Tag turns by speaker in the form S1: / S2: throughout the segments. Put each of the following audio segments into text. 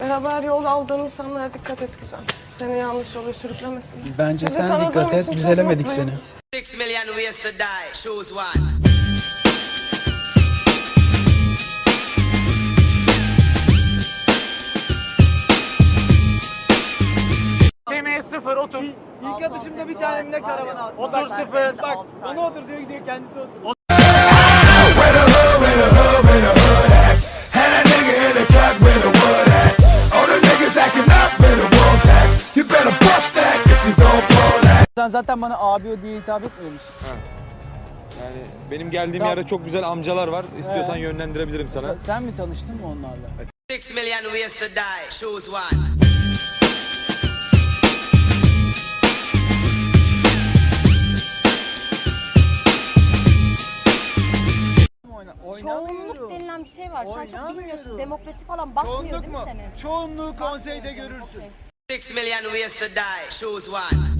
S1: Beraber yol aldığın insanlara dikkat et Gizem. Seni yanlış yola sürüklemesin.
S2: Bence
S1: Sizi
S2: sen
S1: tanıdığım
S2: dikkat et. Biz
S1: çok
S2: elemedik
S1: mutluyum.
S2: seni.
S3: Six million ways to die. Choose one.
S4: TM 0 otur.
S5: İlk atışımda bir tanemle karavana attım.
S4: Otur sıfır.
S5: Bak bana otur diyor gidiyor kendisi otur.
S2: Sen zaten bana abi o diye hitap etmiyor musun?
S6: Yani benim geldiğim
S2: Tamam.
S6: yerde çok güzel amcalar var. İstiyorsan
S2: He.
S6: yönlendirebilirim sana.
S2: Sen mi tanıştın mı onlarla?
S3: Six million ways to die. Choose one.
S7: Çoğunluk denilen bir şey var. Sen çok
S5: Oynamıyorum.
S7: bilmiyorsun. Demokrasi falan basmıyor
S5: Çoğunluk
S7: değil mi
S5: mu?
S7: senin?
S5: Çoğunluğu
S7: Basmıyor
S5: konseyde
S7: canım,
S5: görürsün.
S7: okey.
S3: Six million ways to die. Choose one.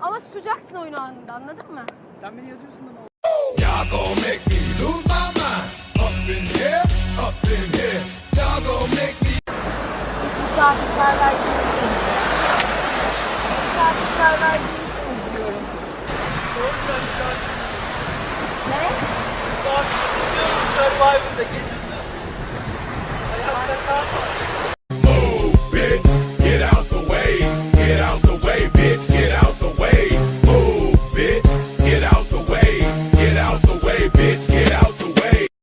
S7: Ama susacaksın oyun anında anladın mı?
S2: Sen beni yazıyorsun da
S8: Y'all gon' make me lose my mind. Up in here, up in here. Y'all gon' make me.
S7: Misafirperver değilsiniz. Misafirperver değilsiniz diyorum. Ne?
S5: Survivor'da geçip